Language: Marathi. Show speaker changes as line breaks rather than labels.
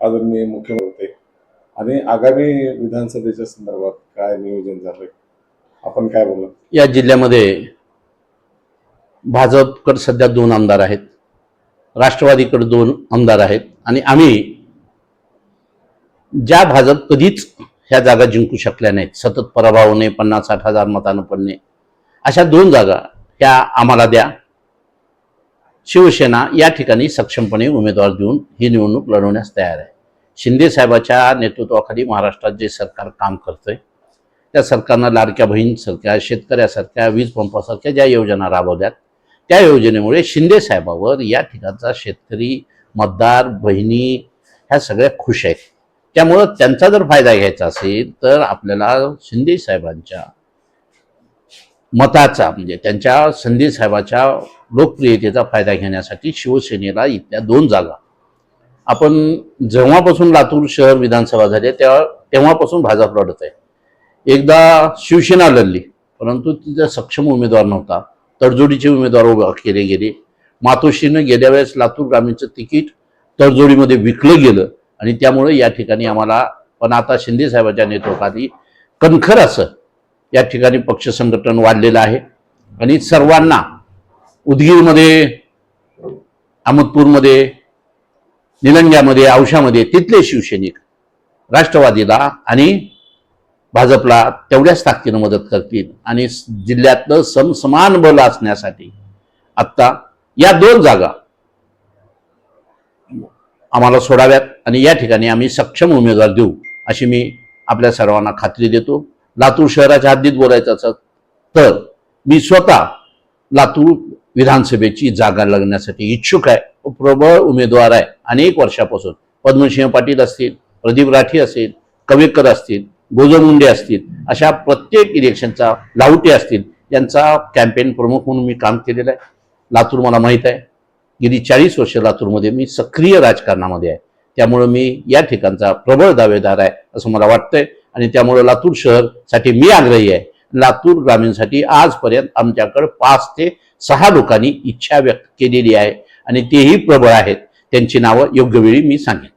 आदरणीय मुख्यमंत्री होते आणि आगामी विधानसभेच्या संदर्भात काय नियोजन झालंय? आपण काय बोलला
या जिल्ह्यामध्ये भाजपकडे सध्या दोन आमदार आहेत राष्ट्रवादीकडे दोन आमदार आहेत आणि आम्ही ज्या भाजप कधीच ह्या जागा जिंकू शकल्या नाहीत. सतत पराभव होणे पन्नास साठ हजार मतानं पडणे अशा दोन जागा ह्या आम्हाला द्या. शिवसेना या ठिकाणी सक्षमपणे उमेदवार देऊन ही निवडणूक लढवण्यास तयार आहे. शिंदे साहेबाच्या नेतृत्वाखाली महाराष्ट्रात जे सरकार काम करतंय त्या सरकारनं लाडक्या बहीणसारख्या शेतकऱ्यासारख्या वीज पंपासारख्या ज्या योजना राबवल्यात त्या योजनेमुळे शिंदे साहेबावर या ठिकाणचा शेतकरी मतदार बहिणी ह्या सगळ्या खुश आहेत. त्यामुळं त्यांचा जर फायदा घ्यायचा असेल तर आपल्याला शिंदे साहेबांच्या मताचा म्हणजे त्यांच्या संजय साहेबाच्या लोकप्रियतेचा फायदा घेण्यासाठी शिवसेनेला इथल्या दोन जागा आपण जेव्हापासून लातूर शहर विधानसभा झाली तेव्हा तेव्हापासून भाजप लढत आहे. एकदा शिवसेना लढली परंतु तिचा सक्षम उमेदवार नव्हता. तडजोडीचे उमेदवार उभा केले गेले. मातोश्रीनं गेल्या वेळेस लातूर ग्रामीणचं तिकीट तडजोडीमध्ये विकलं गेलं आणि त्यामुळे या ठिकाणी आम्हाला पण आता शिंदे साहेबांच्या नेतृत्वाखाली कणखर असं या ठिकाणी पक्ष संघटन वाढलेलं आहे. आणि सर्वांना उदगीरमध्ये अहमदपूरमध्ये निलंग्यामध्ये औशामध्ये तिथले शिवसैनिक राष्ट्रवादीला आणि भाजपला तेवढ्याच ताकदीनं मदत करतील आणि जिल्ह्यातलं समसमान बल असण्यासाठी आत्ता या दोन जागा आम्हाला सोडाव्यात आणि या ठिकाणी आम्ही सक्षम उमेदवार देऊ अशी मी आपल्या सर्वांना खात्री देतो. लातूर शहराच्या हद्दीत बोलायचं असं तर मी स्वतः लातूर विधानसभेची जागा लागण्यासाठी इच्छुक आहे. प्रबळ उमेदवार आहे. अनेक वर्षापासून. पद्मसिंह पाटील असतील प्रदीप राठी असतील कवेकर असतील गोजमुंडे असतील अशा प्रत्येक इलेक्शनचा लावटे असतील यांचा कॅम्पेन प्रमुख म्हणून मी काम केलेलं आहे. लातूर मला माहीत आहे. गेली चाळीस वर्ष लातूरमध्ये मी सक्रिय राजकारणामध्ये आहे. त्यामुळं मी या ठिकाणचा प्रबळ दावेदार आहे असं मला वाटतंय. आणि त्यामुळं लातूर शहरसाठी मी आग्रही आहे. लातूर ग्रामीणसाठी आजपर्यंत आमच्याकडे पाच ते सहा लोकांनी इच्छा व्यक्त केलेली आहे आणि तेही प्रबळ आहेत. त्यांची नावं योग्य वेळी मी सांगेन.